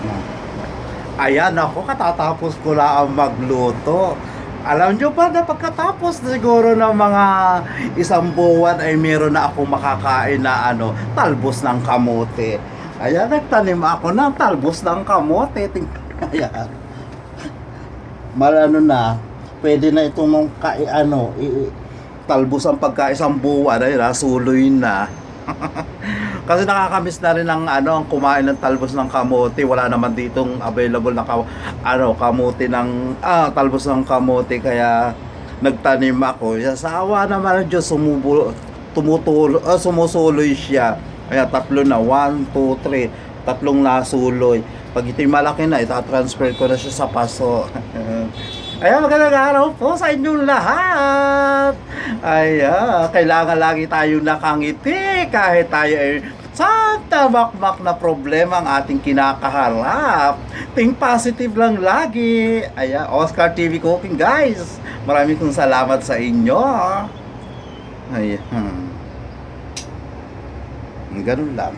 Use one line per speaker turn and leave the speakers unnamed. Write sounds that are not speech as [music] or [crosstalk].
na. Ayan ako, katatapos ko lang magluto. Alam nyo ba na pagkatapos siguro ng mga isang buwan ay meron na ako makakain na ano, talbos ng kamote. Ayan, nagtanim ako ng talbos ng kamote. [laughs] Ayan. Malano na, pwede na itong kai, ano, i, talbos ang pagkaisang buwan ay nasuloy na. [laughs] Kasi nakakamiss na rin ng ano ang kumain ng talbos ng kamote. Wala naman ditong available na ka, ano kamote ng ah, talbos ng kamote kaya nagtanim ako. Sa awa naman ng Diyos sumubo tumutulo ah, sumusuloy siya. Kaya tatlo na 1 2 3 tatlong nasuloy. Pag ito'y malaki na, itatransfer ko na siya sa paso. [laughs] Ayan, magandang araw po sa inyong lahat. Ayan, kailangan lagi tayong nakangiti kahit tayo ay sa tamakmak na problema ang ating kinakaharap. Think positive lang lagi. Ayan, Oscar TV Cooking guys. Maraming kong salamat sa inyo. Ayan. Ganun lang.